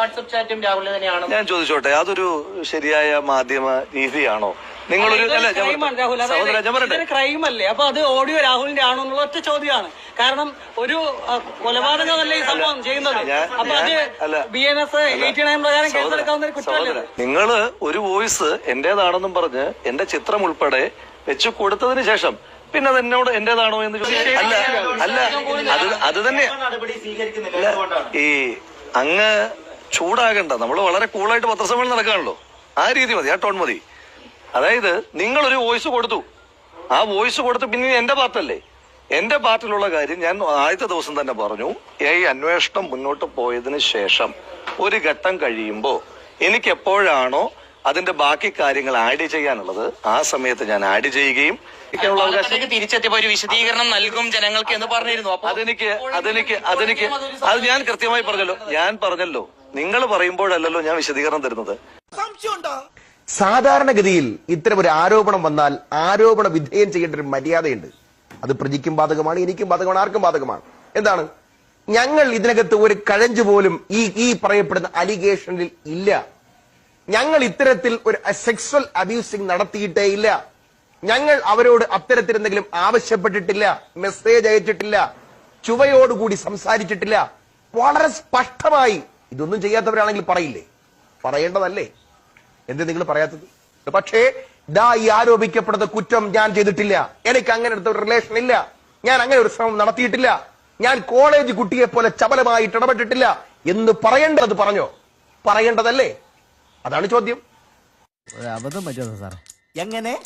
WhatsApp ചാറ്റും രാഹുലിന് തന്നെയാണ്? ഞാൻ ചോദിച്ചോട്ടെ അതൊരു ശരിയായ മാധ്യമ രീതിയാണോ? നിങ്ങളൊരു അല്ല ഞാൻ ക്രൈമാണ് രാഹുൽ. പറയട്ടെ. സഹോദരാ ഞാൻ പറയട്ടെ. ഇതൊരു ക്രൈം അല്ലേ? അപ്പൊ അത് ഓഡിയോ രാഹുലിന്റെ ആണോ എന്നുള്ള ഒറ്റ ചോദ്യമാണ്. കാരണം ഒരു ആ, കൊലപാതകമല്ലേ ഈ സംഭവം ചെയ്യുന്നത്? ഞാൻ- അപ്പൊ അത് ഞാൻ- അല്ല. B N S eighty nine പ്രകാരം കേസെടുക്കാവുന്ന ഒരു കുറ്റമല്ലേ സഹോദര നിങ്ങൾ ഒരു വോയിസ് എന്റേതാണെന്നും പറഞ്ഞ് എന്റെ ചിത്രം ഉൾപ്പെടെ വെച്ചു കൊടുത്തതിന് ശേഷം പിന്നെ അതെന്നോട് എന്റേതാണോ എന്ന് ചോദിച്ചു അല്ല അല്ല അത് അത് തന്നെ നടപടി സ്വീകരിക്കുന്നില്ല. അല്ല, എന്തുകൊണ്ടാണ്? ഈ അങ്ങ് ചൂടാകണ്ട. നമ്മൾ വളരെ കൂളായിട്ട് പത്രസമ്മേളനം നടക്കാണല്ലോ. ആ രീതി മതി ആ ടോൺ മതി. അതായത് നിങ്ങളൊരു വോയിസ് കൊടുത്തു. ആ വോയിസ് കൊടുത്ത് പിന്നെ എന്റെ പാർട്ടല്ലേ? എന്റെ പാർട്ടിലുള്ള കാര്യം ഞാൻ ആദ്യത്തെ ദിവസം തന്നെ പറഞ്ഞു ഈ അന്വേഷണം മുന്നോട്ട് പോയതിനു ശേഷം ഒരു ഘട്ടം കഴിയുമ്പോൾ എനിക്ക് എപ്പോഴാണോ അതിന്റെ ബാക്കി കാര്യങ്ങൾ ആഡ് ചെയ്യാനുള്ളത് ആ സമയത്ത് ഞാൻ ആഡ് ചെയ്യുകയും തിരിച്ചെത്തിയപ്പോ ഒരു വിശദീകരണം നൽകും ജനങ്ങൾക്ക് എന്ന് പറഞ്ഞിരുന്നു. അതെനിക്ക് അതെനിക്ക് അതെനിക്ക് അത് ഞാൻ കൃത്യമായി പറഞ്ഞല്ലോ. ഞാൻ പറഞ്ഞല്ലോ. നിങ്ങൾ പറയുമ്പോഴല്ലല്ലോ ഞാൻ വിശദീകരണം തരുന്നത്. സാധാരണഗതിയിൽ ഇത്തരം ഒരു ആരോപണം വന്നാൽ ആരോപണ വിധേയം ചെയ്യേണ്ട ഒരു മര്യാദയുണ്ട്. അത് പ്രജിക്കും ബാധകമാണ് എനിക്കും ബാധകമാണ് ആർക്കും ബാധകമാണ്. എന്താണ്? ഞങ്ങൾ ഇതിനകത്ത് ഒരു കഴഞ്ഞു പോലും ഈ ഈ പറയപ്പെടുന്ന അലിഗേഷനിൽ ഇല്ല. ഞങ്ങൾ ഇത്തരത്തിൽ ഒരു സെക്സ്വൽ അബ്യൂസിംഗ് നടത്തിയിട്ടേ ഇല്ല. ഞങ്ങൾ അവരോട് അത്തരത്തിൽ എന്തെങ്കിലും ആവശ്യപ്പെട്ടിട്ടില്ല മെസ്സേജ് അയച്ചിട്ടില്ല ചുവയോടുകൂടി സംസാരിച്ചിട്ടില്ല. വളരെ സ്പഷ്ടമായി ഇതൊന്നും ചെയ്യാത്തവരാണെങ്കിൽ പറയില്ലേ? പറയേണ്ടതല്ലേ? എന്ത് നിങ്ങൾ പറയാത്തത്? പക്ഷേ ദാ ഈ ആരോപിക്കപ്പെടുന്ന കുറ്റം ഞാൻ ചെയ്തിട്ടില്ല. എനിക്ക് അങ്ങനെ ഒരു റിലേഷൻ ഇല്ല. ഞാൻ അങ്ങനെ ഒരു ശ്രമം നടത്തിയിട്ടില്ല. ഞാൻ കോളേജ് കുട്ടിയെ പോലെ ചപലമായിട്ട് ഇടപെട്ടിട്ടില്ല. എന്ന് പറയേണ്ടത് പറഞ്ഞോ? പറയേണ്ടതല്ലേ? അതാണ് ചോദ്യം. അബദ്ധം പറ്റുന്നത് സാറേ. എങ്ങനെ?